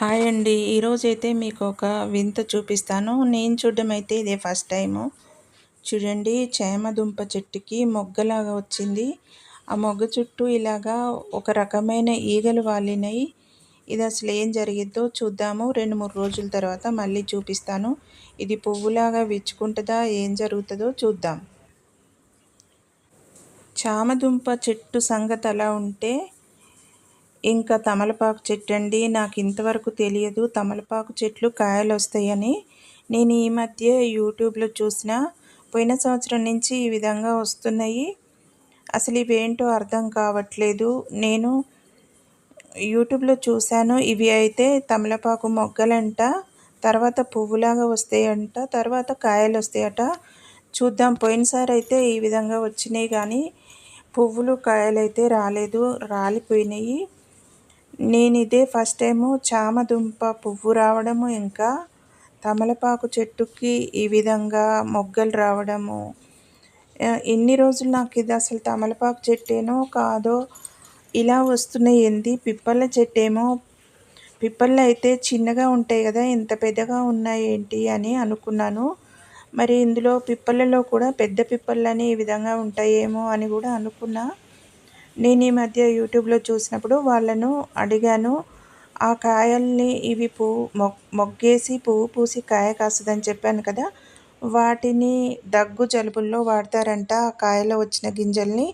Hi అండి. ఈరోజైతే మీకు ఒక వింత చూపిస్తాను. నేను చూడడం అయితే ఇదే ఫస్ట్ టైము. చూడండి చేమదుంప చెట్టుకి మొగ్గలాగా వచ్చింది. ఆ మొగ్గ చుట్టూ ఇలాగా ఒక రకమైన ఈగలు వాలినాయి. ఇది అసలు ఏం జరిగిద్దో చూద్దాము. రెండు మూడు రోజుల తర్వాత మళ్ళీ చూపిస్తాను. ఇది పువ్వులాగా విచ్చుకుంటుందా ఏం జరుగుతుందో చూద్దాం. చామదుంప చెట్టు సంగతి అలా ఉంటే ఇంకా తమలపాకు చెట్టు అండి నాకు ఇంతవరకు తెలియదు. తమలపాకు చెట్లు కాయలు వస్తాయని నేను ఈ మధ్య యూట్యూబ్లో చూసిన పోయిన సంవత్సరం నుంచి ఈ విధంగా వస్తున్నాయి. అసలు ఇవేంటో అర్థం కావట్లేదు. నేను యూట్యూబ్లో చూశాను. ఇవి అయితే తమలపాకు మొగ్గలంట. తర్వాత పువ్వులాగా వస్తాయంట. తర్వాత కాయలు వస్తాయట చూద్దాం పోయినసారి అయితే ఈ విధంగా వచ్చినాయి కానీ పువ్వులు కాయలు అయితే రాలేదు. రాలిపోయినాయి. నేను ఇదే ఫస్ట్ టైము చామదుంప పువ్వు రావడము ఇంకా తమలపాకు చెట్టుకి ఈ విధంగా మొగ్గలు రావడము. ఎన్ని రోజులు నాకు ఇది అసలు తమలపాకు చెట్టేనో కాదో ఇలా వస్తున్నాయి ఏంది? పిప్పల చెట్టేమో పిప్పళ్ళు అయితే చిన్నగా ఉంటాయి కదా ఇంత పెద్దగా ఉన్నాయి ఏంటి అని అనుకున్నాను. మరి ఇందులో పిప్పళ్ళలో కూడా పెద్ద పిప్పళ్ళని ఈ విధంగా ఉంటాయేమో అని కూడా అనుకున్నా. నేను ఈ మధ్య యూట్యూబ్లో చూసినప్పుడు వాళ్ళను అడిగాను ఆ కాయల్ని ఇవి పువ్వు మొగ్గేసి పువ్వు పూసి కాయ కాస్తుందని చెప్పాను కదా వాటిని దగ్గు జలుబుల్లో వాడతారంట ఆ కాయలో వచ్చిన గింజల్ని.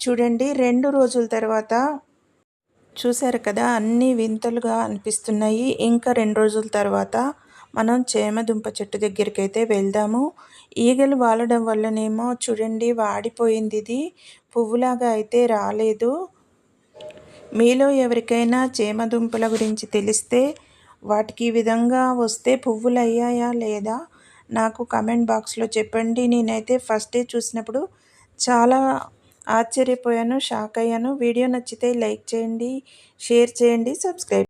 చూడండి రెండు రోజుల తర్వాత చూశారు కదా అన్నీ వింతలుగా అనిపిస్తున్నాయి. ఇంకా రెండు రోజుల తర్వాత మనం చేమదుంప చెట్టు దగ్గరికి అయితే వెళ్దాము. ఈగలు వాలడం వల్లనేమో చూడండి వాడిపోయింది ఇది. పువ్వులాగా అయితే రాలేదు. మీలో ఎవరికైనా చేమదుంపల గురించి తెలిస్తే వాటికి ఈ విధంగా వస్తే పువ్వులు అయ్యాయా లేదా? నాకు కమెంట్ బాక్స్లో చెప్పండి. నేనైతే ఫస్ట్ డే చూసినప్పుడు చాలా ఆశ్చర్యపోయాను షాక్ అయ్యాను. వీడియో నచ్చితే లైక్ చేయండి షేర్ చేయండి సబ్స్క్రైబ్